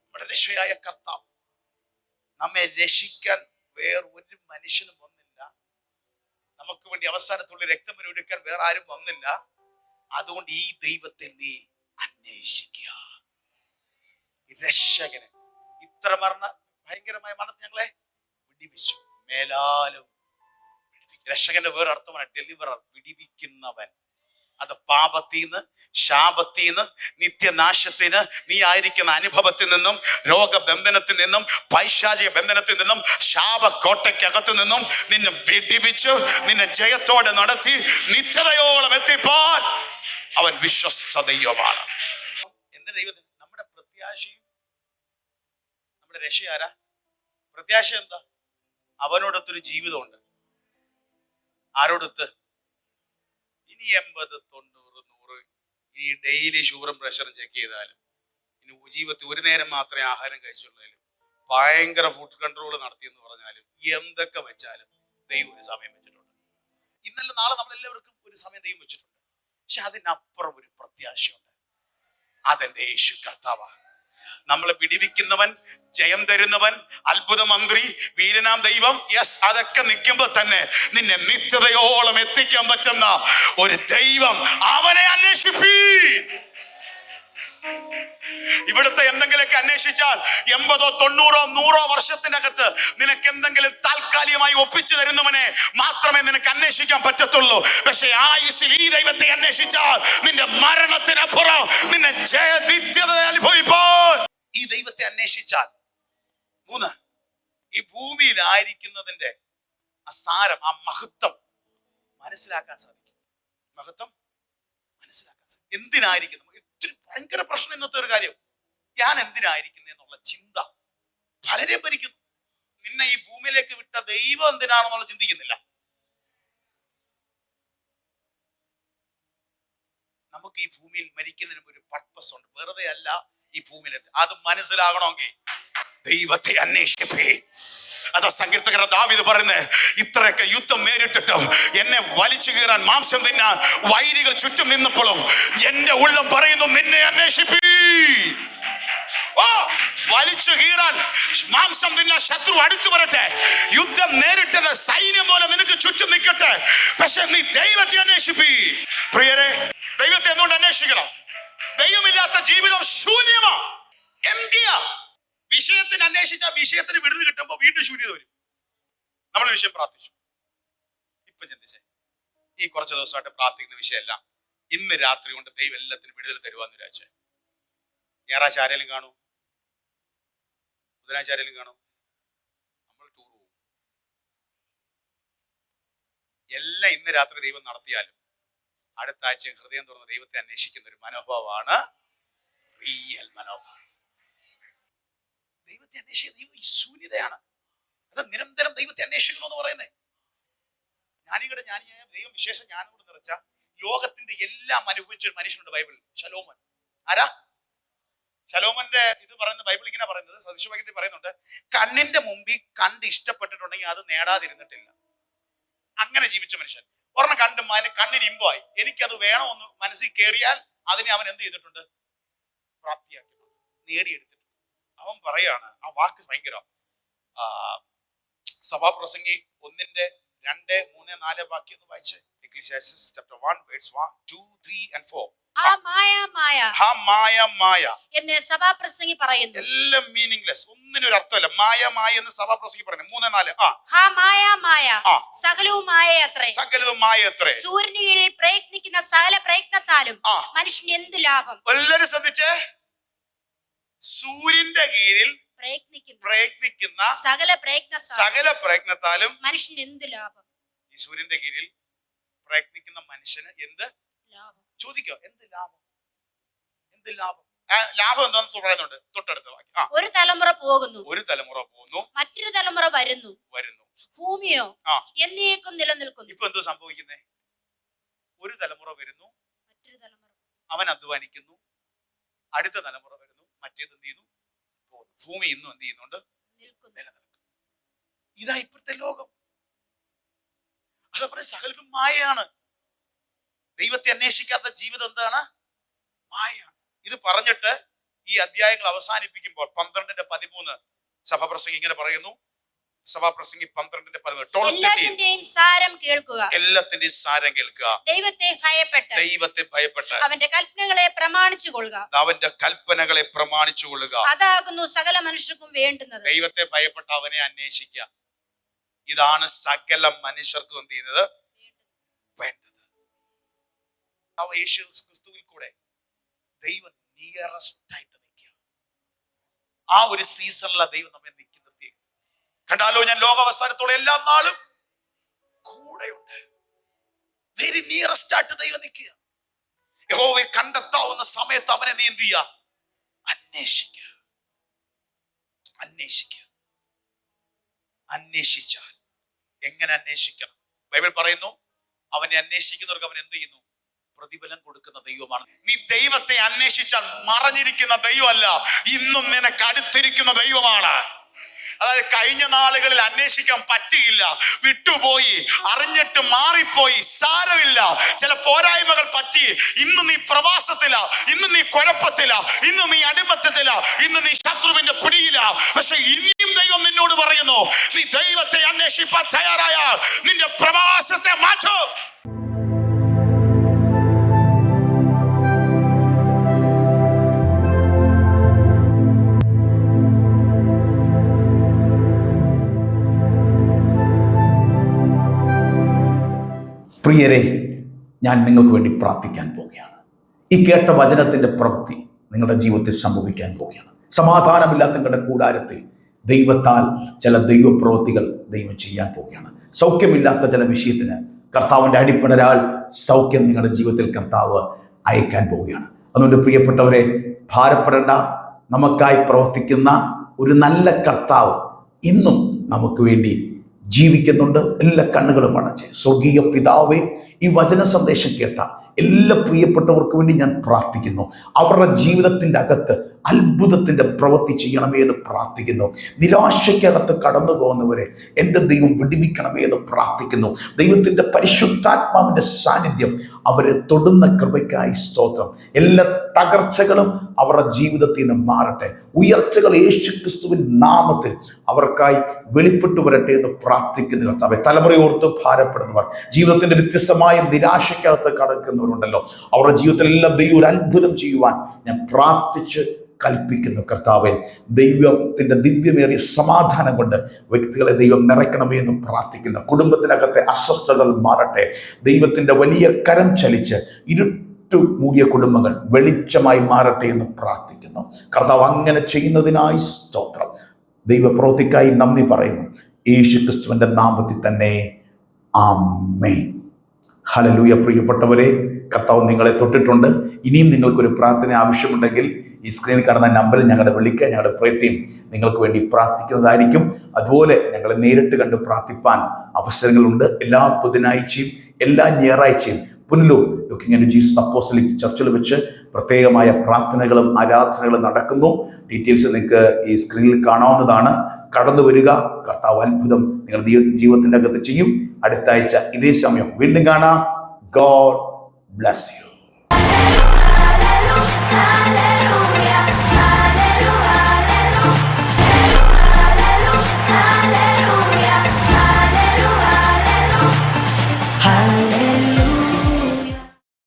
നമ്മുടെ രക്ഷയായ കർത്താവ്. നമ്മെ രക്ഷിക്കാൻ വേറെ ഒരു മനുഷ്യനും വന്നില്ല. നമുക്ക് വേണ്ടി അവസാനത്തുള്ള രക്തം വരെ ഒഴുക്കാൻ വേറെ ആരും വന്നില്ല. അതുകൊണ്ട് ഈ ദൈവത്തിൽ നീ അന്വേഷിക്കുക. രക്ഷകന്. ഇത്ര മരണ ഭയങ്കരമായ മരണത്തെ ഞങ്ങളെ വിടിവിച്ചു. മേലാലും. രക്ഷകന്റെ വേറെ അർത്ഥമാണ് ഡെലിവറർ വിടിവിക്കുന്നവൻ. അത് പാപത്തിന്ന് ശാപത്തിന്ന് നിത്യനാശത്തിന് നീ ആയിരിക്കുന്ന അനുഭവത്തിൽ നിന്നും രോഗബന്ധനത്തിൽ നിന്നും പൈശാചിക ബന്ധനത്തിൽ നിന്നും ശാപക്കോട്ടയ്ക്കകത്തു നിന്നും നിന്നെ വെടിപിച്ച് നിന്നെ ജയത്തോടെ നടത്തി നിത്യതയോളം എത്തിപ്പാൻ അവൻ വിശ്വസ്ത ദൈവമാണ്. എന്ത് ദൈവത്തിന് നമ്മുടെ പ്രത്യാശയും നമ്മുടെ രക്ഷ ആരാ? പ്രത്യാശ എന്താ? അവനോടൊത്തൊരു ജീവിതമുണ്ട്. ആരോടൊത്ത്? ഇനി എൺപത് തൊണ്ണൂറ് നൂറ്. ഇനി ഡെയിലി ഷുഗറും പ്രഷറും ചെക്ക് ചെയ്താലും ഇനി ജീവിതത്തിൽ ഒരു നേരം മാത്രമേ ആഹാരം കഴിച്ചുള്ളതിലും ഭയങ്കര ഫുഡ് കൺട്രോൾ നടത്തിയെന്ന് പറഞ്ഞാലും എന്തൊക്കെ വെച്ചാലും ദൈവം ഒരു സമയം വെച്ചിട്ടുണ്ട്. ഇന്നലെ നാളെ നമ്മളെല്ലാവർക്കും ഒരു സമയം ദൈവം വെച്ചിട്ടുണ്ട്. പക്ഷെ അതിനപ്പുറം ഒരു പ്രത്യാശയുണ്ട്. അതെന്റെ യേശു കർത്താവ നമ്മളെ പിടിവിക്കുന്നവൻ ജയം തരുന്നവൻ അത്ഭുത മന്ത്രി വീരനാം ദൈവം. യെസ് അതൊക്കെ നിൽക്കുമ്പോ തന്നെ നിന്നെ നിത്യതയോളം എത്തിക്കാൻ പറ്റുന്ന ഒരു ദൈവം അവനെ അന്വേഷിപ്പീ ഇവിടുത്തെ എന്തെങ്കിലുമൊക്കെ അന്വേഷിച്ചാൽ എൺപതോ തൊണ്ണൂറോ നൂറോ വർഷത്തിനകത്ത് നിനക്ക് എന്തെങ്കിലും താൽക്കാലികമായി ഒപ്പിച്ചു തരുന്നവനെ മാത്രമേ നിനക്ക് അന്വേഷിക്കാൻ പറ്റത്തുള്ളൂ. പക്ഷേ ആയുസിൽ ഈ ദൈവത്തെ അന്വേഷിച്ചാൽ നിന്റെ മരണത്തിനപ്പുറം നിന്നെ ജയ നിത്യത അനുഭവിപ്പോ ഈ ദൈവത്തെ അന്വേഷിച്ചാൽ മൂന്ന് ഈ ഭൂമിയിലായിരിക്കുന്നതിന്റെ അസാരം ആ മഹത്വം മനസ്സിലാക്കാൻ സാധിക്കും. മഹത്വം മനസ്സിലാക്കാൻ സാധിക്കും. എന്തിനായിരിക്കുന്നു? ഒത്തിരി ഭയങ്കര പ്രശ്നം ഇന്നത്തെ ഒരു കാര്യം. ഞാൻ എന്തിനായിരിക്കുന്നു എന്നുള്ള ചിന്ത പലരെയും ഭരിക്കുന്നു. നിന്നെ ഈ ഭൂമിയിലേക്ക് വിട്ട ദൈവം എന്തിനാണെന്നുള്ള ചിന്തിക്കുന്നില്ല. നമുക്ക് ഈ ഭൂമിയിൽ മരിക്കുന്നതിന് ഒരു പർപ്പസ് ഉണ്ട്. വെറുതെ അല്ല ഈ ഭൂമിയിൽ അത് മനസ്സിലാകണമെങ്കിൽ ദൈവത്തെ അന്വേഷിപ്പേ അതാ സങ്കീർത്തകർ ദാവിത് പറയുന്നത് ഇത്രയൊക്കെ യുദ്ധം നേരിട്ടിട്ടും എന്നെ വലിച്ചു കീറാൻ മാംസം തിന്നാൻ വൈരികൾ ചുറ്റും നിന്നപ്പോഴും എന്റെ ഉള്ളം പറയുന്നു നിന്നെ അന്വേഷിപ്പീ. ഓ വലിച്ചു കീറാൻ മാംസം തിന്ന ശത്രു അടുത്തു വരട്ടെ. യുദ്ധം നേരിട്ടത് സൈന്യം പോലെ നിനക്ക് ചുറ്റും നിൽക്കട്ടെ പക്ഷെ നീ ദൈവത്തെ അന്വേഷിപ്പീ. പ്രിയരെ ദൈവത്തെ എന്തുകൊണ്ട് അന്വേഷിക്കണം? ദൈവമില്ലാത്ത ജീവിതം ശൂന്യമാ. എംറ്റിയാ വിഷയത്തിന് അന്വേഷിച്ച വിഷയത്തിന് വിടുതൽ കിട്ടുമ്പോൾ വീണ്ടും ശൂന്യത വരും. നമ്മൾ വിഷയം പ്രാർത്ഥിച്ചു. ഇപ്പൊ ചിന്തിച്ചേ ഈ കുറച്ച് ദിവസമായിട്ട് പ്രാർത്ഥിക്കുന്ന വിഷയമല്ല. ഇന്ന് രാത്രി കൊണ്ട് ദൈവം എല്ലാത്തിനും വിടുതൽ തരുവാന്ന് വിചാരിച്ചേ. ഞായറാഴ്ച ആരെങ്കിലും കാണൂ ബുധനാഴ്ച ആരെങ്കിലും കാണൂ നമ്മൾ ടൂർ പോകും എല്ലാം ഇന്ന് രാത്രി ദൈവം നടത്തിയാലും അടുത്ത ആഴ്ച ഹൃദയം തുറന്ന് ദൈവത്തെ അന്വേഷിക്കുന്ന ഒരു മനോഭാവമാണ്. റിയൽ മനോഭാവം. ദൈവത്തെ അന്വേഷിക്കുന്ന ദൈവം ശൂന്യതയാണ്. അത് നിരന്തരം ദൈവത്തെ അന്വേഷിക്കണം എന്ന് പറയുന്നത് ഞാനിവിടെ ഞാൻ ദൈവം വിശേഷം ഞാനും കൂടെ നിറച്ച ലോകത്തിന്റെ എല്ലാം അനുഭവിച്ച ഒരു മനുഷ്യനുണ്ട് ബൈബിളിൽ. ശലോമൻ. ആരാ? ശലോമന്റെ ഇത് പറയുന്ന ബൈബിൾ ഇങ്ങനെ പറയുന്നത്. സദൃശവാക്യത്തിൽ പറയുന്നുണ്ട് കണ്ണിന്റെ മുമ്പിൽ കണ്ട് ഇഷ്ടപ്പെട്ടിട്ടുണ്ടെങ്കിൽ അത് നേടാതിരുന്നിട്ടില്ല. അങ്ങനെ ജീവിച്ച മനുഷ്യൻ. ഒരെണ്ണം കണ്ട് കണ്ണിന് ഇമ്പമായി. എനിക്കത് വേണമെന്ന് മനസ്സിൽ കയറിയാൽ അതിനെ അവൻ എന്ത് ചെയ്തിട്ടുണ്ട്? പ്രാപ്തിയാക്കി. നേടിയെടുത്തിട്ടുണ്ട്. അവൻ പറയാണ് ആ വാക്ക് ഭയങ്കര സഭാപ്രസംഗി ഒന്നിന്റെ രണ്ട് മൂന്ന് നാല് വാക്യം ഒന്ന് വായിച്ച്. Chapter 1 verse 1 2 3 ആൻഡ് 4 ആ മായ മായ. ഹാ മായ മായ. എന്ന് സഭാപ്രസംഗി പറയുന്നു. എല്ലാം മീനിങ്ലെസ് ഒന്നിനും ഒരു അർത്ഥമില്ല. മായ മായ എന്ന് സഭാപ്രസംഗി പറയുന്നു. മൂന്ന് നാല് ആ. ഹാ മായ മായ. ആ. സകലവും മായ അത്രേ. സകലതും മായ എത്രേ സൂര്യന് കീഴിൽ പ്രയത്നിക്കുന്ന സകല പ്രയത്നത്താലും മനുഷ്യന് എന്ത് ലാഭം? എല്ലാരും ശ്രദ്ധിച്ചേ? സൂര്യന്റെ കീഴിൽ പ്രയത്നിക്കുന്നു. സകല പ്രയത്ന സകല പ്രയത്നത്താലും മനുഷ്യന് എന്ത് ലാഭം? ഈ സൂര്യന്റെ കീഴിൽ പ്രയത്നിക്കുന്ന മനുഷ്യന് എന്ത് ലാഭം. ചോദിക്കോ എന്ത് ലാഭം? എന്ത് ലാഭം? ലാഭം എന്താണെന്ന് പറയുന്നുണ്ട്. തൊട്ടടുത്ത വാക്യം. ഒരു തലമുറ പോകുന്നു. ഒരു തലമുറ പോകുന്നു. മറ്റൊരു തലമുറ വരുന്നു. വരുന്നു. ഭൂമിയോ എന്നേക്കും നിലനിൽക്കുന്നു. ഇപ്പൊ എന്തോ സംഭവിക്കുന്നേ? ഒരു തലമുറ വരുന്നു. മറ്റൊരു തലമുറ അവൻ അധ്വാനിക്കുന്നു. അടുത്ത തലമുറ വരുന്നു. മറ്റേത് എന്ത് ചെയ്യുന്നു? പോകുന്നു. ഭൂമി ഇന്നും എന്ത് ചെയ്യുന്നുണ്ട്? നിൽക്കുന്നു. നിലനിൽക്കും ഇതാ ഇപ്പോഴത്തെ ലോകം. അത് പറഞ്ഞ സകലതും മായയാണ്. ദൈവത്തെ അന്വേഷിക്കാത്ത ജീവിതം എന്താണ്? മായയാണ്. ഇത് പറഞ്ഞിട്ട് ഈ അധ്യായങ്ങൾ അവസാനിപ്പിക്കുമ്പോൾ പന്ത്രണ്ടിന്റെ പതിമൂന്ന് സഭപ്രസംഗം ഇങ്ങനെ പറയുന്നു. സഭാപ്രസംഗി പന്ത്രണ്ടിന്റെ എല്ലാത്തിന്റെയും സാരം കേൾക്കുക. എല്ലാത്തിന്റെയും സാരം കേൾക്കുക. ദൈവത്തെ ഭയപ്പെട്ട്. ദൈവത്തെ ഭയപ്പെട്ട്. അവന്റെ കൽപ്പനകളെ പ്രമാണിച്ചു കൊള്ളുക അവന്റെ കൽപ്പനകളെ പ്രമാണിച്ചു കൊള്ളുക അതാകുന്നു സകല മനുഷ്യർക്കും വേണ്ടുന്നത്. ദൈവത്തെ ഭയപ്പെട്ട് അവനെ അന്വേഷിക്കുക. ഇതാണ് സകല മനുഷ്യർക്കും എന്ത് ചെയ്യുന്നത്? വേണ്ടത്. യേശു ക്രിസ്തുവിൽ കൂടെ ദൈവം നിയറസ്റ്റ് ആയിട്ട് നിൽക്കുക. ആ ഒരു സീസണിലാണ് ദൈവം നമ്മെ കണ്ടാലോ ഞാൻ ലോകാവസാനത്തോടെ എല്ലാ നാളും കൂടെയുണ്ട്. വെരി നിയറസ്റ്റ് ആയിട്ട് ദൈവം നിൽക്കുക. യഹോവയെ കണ്ടെത്താവുന്ന സമയത്ത് അവനെ നീ എന്ത് ചെയ്യുക? അന്വേഷിക്കുക. അന്വേഷിക്കുക. അന്വേഷിച്ചാൽ എങ്ങനെ അന്വേഷിക്കണം? ബൈബിൾ പറയുന്നു അവനെ അന്വേഷിക്കുന്നവർക്ക് അവൻ എന്ത് ചെയ്യുന്നു? പ്രതിഫലം കൊടുക്കുന്ന ദൈവമാണ്. നീ ദൈവത്തെ അന്വേഷിച്ചാൽ മറഞ്ഞിരിക്കുന്ന ദൈവമല്ല ഇന്നും നിനക്ക് അടുത്തിരിക്കുന്ന ദൈവമാണ്. അതായത് കഴിഞ്ഞ നാളുകളിൽ അന്വേഷിക്കാൻ പറ്റിയില്ല വിട്ടുപോയി അറിഞ്ഞിട്ട് മാറിപ്പോയി സാരമില്ല. ചില പോരായ്മകൾ പറ്റി ഇന്ന് നീ പ്രവാസത്തില ഇന്ന് നീ കുഴപ്പത്തില ഇന്ന് നീ അടിമത്തത്തില ഇന്ന് നീ ശത്രുവിന്റെ പിടിയില. പക്ഷെ ഇനിയും ദൈവം നിന്നോട് പറയുന്നു നീ ദൈവത്തെ അന്വേഷിപ്പാൻ തയ്യാറായാൽ നിന്റെ പ്രവാസത്തെ മാറ്റും. പ്രിയരെ ഞാൻ നിങ്ങൾക്ക് വേണ്ടി പ്രാർത്ഥിക്കാൻ പോവുകയാണ്. ഈ കേട്ട വചനത്തിന്റെ പ്രവൃത്തി നിങ്ങളുടെ ജീവിതത്തിൽ സംഭവിക്കാൻ പോവുകയാണ്. സമാധാനമില്ലാത്ത നിങ്ങളുടെ കൂടാരത്തിൽ ദൈവത്താൽ ചില ദൈവപ്രവൃത്തികൾ ദൈവം ചെയ്യാൻ പോവുകയാണ്. സൗഖ്യമില്ലാത്ത ചില വിഷയത്തിന് കർത്താവിന്റെ അടിപ്പടരാൾ സൗഖ്യം നിങ്ങളുടെ ജീവിതത്തിൽ കർത്താവ് അയക്കാൻ പോവുകയാണ്. അതുകൊണ്ട് പ്രിയപ്പെട്ടവരെ ഭാരപ്പെടേണ്ട നമുക്കായി പ്രവർത്തിക്കുന്ന ഒരു നല്ല കർത്താവ് ഇന്നും നമുക്ക് വേണ്ടി ജീവിക്കുന്നുണ്ട്. എല്ലാ കണ്ണുകളും അടച്ച് സ്വർഗീയ പിതാവേ ഈ വചന സന്ദേശം കേട്ട എല്ലാ പ്രിയപ്പെട്ടവർക്ക് വേണ്ടി ഞാൻ പ്രാർത്ഥിക്കുന്നു. അവരുടെ ജീവിതത്തിന്റെ അകത്ത് അത്ഭുതത്തിന്റെ പ്രവൃത്തി ചെയ്യണമേ എന്ന് പ്രാർത്ഥിക്കുന്നു. നിരാശയ്ക്കകത്ത് കടന്നു പോകുന്നവരെ എന്റെ ദൈവം വിടിവിക്കണമേ എന്ന് പ്രാർത്ഥിക്കുന്നു. ദൈവത്തിന്റെ പരിശുദ്ധാത്മാവിന്റെ സാന്നിധ്യം അവരെ തൊടുന്ന കൃപയ്ക്കായി സ്തോത്രം. എല്ലാ തകർച്ചകളും അവരുടെ ജീവിതത്തിൽ നിന്ന് മാറട്ടെ. ഉയർച്ചകൾ യേശു ക്രിസ്തുവിൻ നാമത്തിൽ അവർക്കായി വെളിപ്പെട്ടു വരട്ടെ എന്ന് പ്രാർത്ഥിക്കുന്നു തലമുറയോർത്ത് ഭാരപ്പെടുന്നവർ ജീവിതത്തിന്റെ വ്യത്യസ്തമായ നിരാശയ്ക്കകത്ത് കടക്കുന്നവരുണ്ടല്ലോ. അവരുടെ ജീവിതത്തിലെല്ലാം ദൈവം ഒരു അത്ഭുതം ചെയ്യുവാൻ ഞാൻ പ്രാർത്ഥിച്ച് കൽപ്പിക്കുന്നു കർത്താവെ. ദൈവത്തിന്റെ ദിവ്യമേറിയ സമാധാനം കൊണ്ട് വ്യക്തികളെ ദൈവം നിറയ്ക്കണമേ എന്ന് പ്രാർത്ഥിക്കുന്നു. കുടുംബത്തിനകത്തെ അസ്വസ്ഥതകൾ മാറട്ടെ. ദൈവത്തിന്റെ വലിയ കരം ചലിച്ച് ഇരുട്ടു മൂടിയ കുടുംബങ്ങൾ വെളിച്ചമായി മാറട്ടെ എന്ന് പ്രാർത്ഥിക്കുന്നു. കർത്താവ് അങ്ങനെ ചെയ്യുന്നതിനായി സ്തോത്രം. ദൈവപ്രവൃത്തിക്കായി നന്ദി പറയുന്നു. യേശു ക്രിസ്തുവിന്റെ നാമത്തിൽ തന്നെ. ആമേ ഹലലൂയ പ്രിയപ്പെട്ടവരെ കർത്താവ് നിങ്ങളെ തൊട്ടിട്ടുണ്ട്. ഇനിയും നിങ്ങൾക്കൊരു പ്രാർത്ഥന ആവശ്യമുണ്ടെങ്കിൽ ഈ സ്ക്രീനിൽ കാണുന്ന നമ്പറിൽ ഞങ്ങളുടെ വിളിക്കുക ഞങ്ങളുടെ പ്രേ ടീം നിങ്ങൾക്ക് വേണ്ടി പ്രാർത്ഥിക്കുന്നതായിരിക്കും. അതുപോലെ ഞങ്ങളെ നേരിട്ട് കണ്ട് പ്രാർത്ഥിപ്പാൻ അവസരങ്ങളുണ്ട്. എല്ലാ ബുധനാഴ്ചയും എല്ലാ ഞായറാഴ്ചയും Punalur looking and Jesus apostolic ചർച്ചിൽ വെച്ച് പ്രത്യേകമായ പ്രാർത്ഥനകളും ആരാധനകളും നടക്കുന്നു. ഡീറ്റെയിൽസ് നിങ്ങൾക്ക് ഈ സ്ക്രീനിൽ കാണാവുന്നതാണ്. കടന്നു വരിക. കർത്താവ് അത്ഭുതം നിങ്ങളുടെ ജീവിതത്തിന്റെ അകത്ത് ചെയ്യും. അടുത്ത ആഴ്ച ഇതേ സമയം വീണ്ടും കാണാം. God bless you